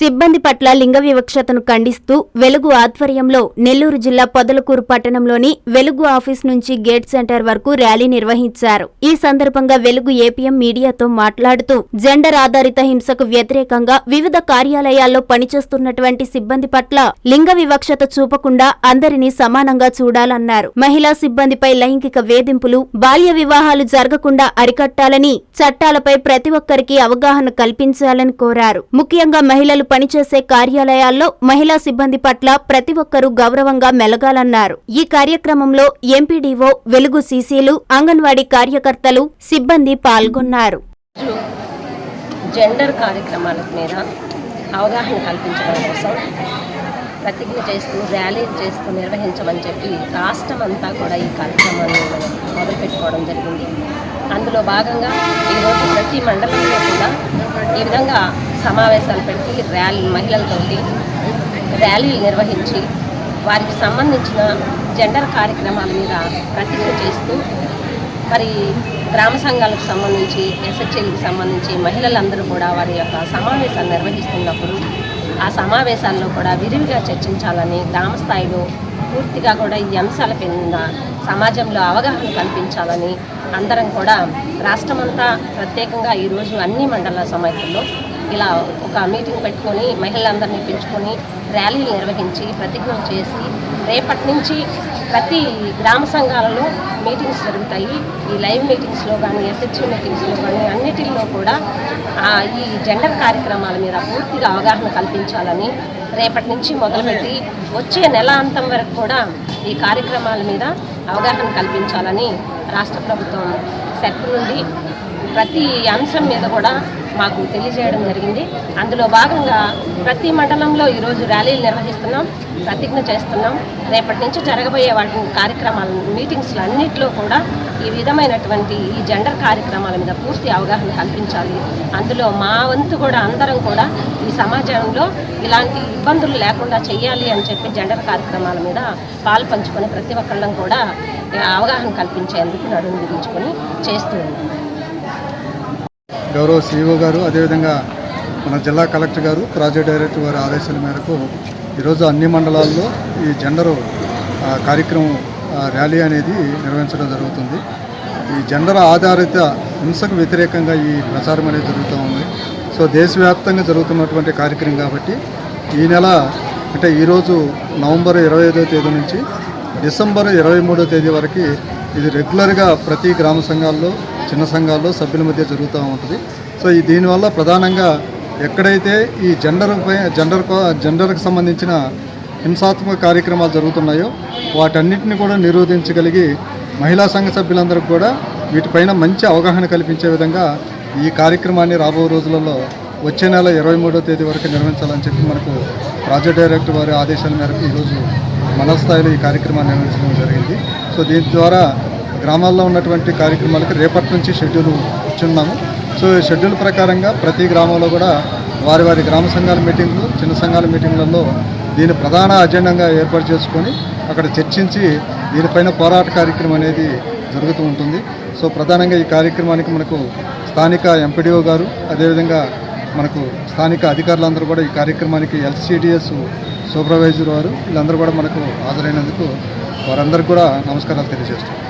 సిబ్బంది పట్ల లింగ వివక్షతను ఖండిస్తూ వెలుగు ఆధ్వర్యంలో నెల్లూరు జిల్లా పొదలకూరు పట్టణంలోని వెలుగు ఆఫీస్ నుంచి గేట్ సెంటర్ వరకు ర్యాలీ నిర్వహించారు. ఈ సందర్భంగా వెలుగు ఏపీఎం మీడియాతో మాట్లాడుతూ జెండర్ ఆధారిత హింసకు వ్యతిరేకంగా వివిధ కార్యాలయాల్లో పనిచేస్తున్నటువంటి సిబ్బంది పట్ల లింగ వివక్షత చూపకుండా అందరినీ సమానంగా చూడాలన్నారు. మహిళా సిబ్బందిపై లైంగిక వేధింపులు బాల్య వివాహాలు జరగకుండా అరికట్టాలని చట్టాలపై ప్రతి ఒక్కరికి అవగాహన కల్పించాలని కోరారు. ముఖ్యంగా మహిళలు పనిచేసే కార్యాలయాల్లో మహిళా సిబ్బంది పట్ల ప్రతి ఒక్కరూ గౌరవంగా మెలగాలన్నారు. ఈ కార్యక్రమంలో ఎంపీడీఓ వెలుగు సీసీలు అంగన్వాడీ కార్యకర్తలు సిబ్బంది పాల్గొన్నారు. జెండర్ కార్యక్రమాల మీద అవగాహన కల్పించడం కోసం ప్రతిజ్ఞ చేస్తూ ర్యాలీ చేస్తూ నిర్వహించమని చెప్పి రాష్ట్రం అంతా కూడా ఈ కార్యక్రమాన్ని మనం మొదలుపెట్టుకోవడం జరిగింది. అందులో భాగంగా ఈరోజు ప్రతి మండలంలో కూడా ఈ విధంగా సమావేశాలు పెట్టి ర్యాలీ మహిళలతోటి ర్యాలీలు నిర్వహించి వారికి సంబంధించిన జెండర్ కార్యక్రమాల మీద ప్రతిజ్ఞ చేస్తూ మరి గ్రామ సంఘాలకు సంబంధించి ఎస్హెచ్ఎల్కి సంబంధించి మహిళలందరూ కూడా వారి యొక్క సమావేశాలు నిర్వహిస్తున్నప్పుడు ఆ సమావేశాల్లో కూడా విరివిగా చర్చించాలని గ్రామ స్థాయిలో పూర్తిగా కూడా ఈ అంశాల కింద సమాజంలో అవగాహన కల్పించాలని అందరం కూడా రాష్ట్రమంతా ప్రత్యేకంగా ఈరోజు అన్ని మండల సమైక్యంలో ఇలా ఒక మీటింగ్ పెట్టుకొని మహిళలందరినీ పిలుచుకొని ర్యాలీలు నిర్వహించి ప్రతిజ్ఞ చేసి రేపటి నుంచి ప్రతి గ్రామ సంఘాలలో మీటింగ్స్ జరుగుతాయి. ఈ లైవ్ మీటింగ్స్లో కానీ ఎస్హెచ్ఓ మీటింగ్స్లో కానీ అన్నిటిలో కూడా ఈ జెండర్ కార్యక్రమాల మీద పూర్తిగా అవగాహన కల్పించాలని రేపటి నుంచి మొదలుపెట్టి వచ్చే నెల అంతం వరకు కూడా ఈ కార్యక్రమాల మీద అవగాహన కల్పించాలని రాష్ట్ర ప్రభుత్వం సెట్ నుండి ప్రతి అంశం మీద కూడా మాకు తెలియజేయడం జరిగింది. అందులో భాగంగా ప్రతి మండలంలో ఈరోజు ర్యాలీలు నిర్వహిస్తున్నాం ప్రతిజ్ఞ చేస్తున్నాం. రేపటి నుంచి జరగబోయే వాటి కార్యక్రమాల మీటింగ్స్లో అన్నింటిలో కూడా ఈ విధమైనటువంటి ఈ జెండర్ కార్యక్రమాల మీద పూర్తి అవగాహన కల్పించాలి. అందులో మా వంతు కూడా అందరం కూడా ఈ సమాజంలో ఇలాంటి ఇబ్బందులు లేకుండా చేయాలి అని చెప్పి జెండర్ కార్యక్రమాల మీద పాలు పంచుకొని ప్రతి ఒక్కళ్ళం కూడా అవగాహన కల్పించేందుకు నడుము బిగించుకొని చేస్తూ ఉన్నాం. గౌరవ సీఈఓ గారు అదేవిధంగా మన జిల్లా కలెక్టర్ గారు ప్రాజెక్ట్ డైరెక్టర్ గారి ఆదేశాల మేరకు ఈరోజు అన్ని మండలాల్లో ఈ జెండరు కార్యక్రమం ర్యాలీ అనేది నిర్వహించడం జరుగుతుంది. ఈ జెండర్ ఆధారిత హింసకు వ్యతిరేకంగా ఈ ప్రచారం అనేది జరుగుతూ ఉంది. సో దేశవ్యాప్తంగా జరుగుతున్నటువంటి కార్యక్రమం కాబట్టి ఈ నెల అంటే ఈరోజు నవంబర్ ఇరవై ఐదో తేదీ నుంచి డిసెంబర్ ఇరవై మూడో తేదీ వరకు ఇది రెగ్యులర్గా ప్రతి గ్రామ సంఘాల్లో చిన్న సంఘాల్లో సభ్యుల మధ్య జరుగుతూ ఉంటుంది. సో ఈ దీనివల్ల ప్రధానంగా ఎక్కడైతే ఈ జెండర్ జెండర్ జెండర్కు సంబంధించిన హింసాత్మక కార్యక్రమాలు జరుగుతున్నాయో వాటన్నిటిని కూడా నిరోధించగలిగి మహిళా సంఘ సభ్యులందరికీ కూడా వీటిపైన మంచి అవగాహన కల్పించే విధంగా ఈ కార్యక్రమాన్ని రాబో రోజులలో వచ్చే నెల ఇరవై మూడో తేదీ వరకు నిర్వహించాలని చెప్పి మనకు ప్రాజెక్ట్ డైరెక్టర్ వారి ఆదేశాల మేరకు ఈరోజు మండల స్థాయిలో ఈ కార్యక్రమాన్ని నిర్వహించడం జరిగింది. సో దీని ద్వారా గ్రామాల్లో ఉన్నటువంటి కార్యక్రమాలకు రేపటి నుంచి షెడ్యూల్ ఇచ్చున్నాము. సో ఈ షెడ్యూల్ ప్రకారంగా ప్రతి గ్రామంలో కూడా వారి వారి గ్రామ సంఘాల మీటింగ్లు చిన్న సంఘాల మీటింగ్లలో దీని ప్రధాన అజెండాగా ఏర్పాటు చేసుకొని అక్కడ చర్చించి దీనిపైన పోరాట కార్యక్రమం అనేది జరుగుతూ ఉంటుంది. సో ప్రధానంగా ఈ కార్యక్రమానికి మనకు స్థానిక ఎంపీడీఓ గారు అదేవిధంగా మనకు స్థానిక అధికారులందరూ కూడా ఈ కార్యక్రమానికి ఎల్సిడిఎస్ సూపర్వైజర్ వారు వీళ్ళందరూ కూడా మనకు హాజరైనందుకు వారందరికీ కూడా నమస్కారాలు తెలియజేస్తున్నాం.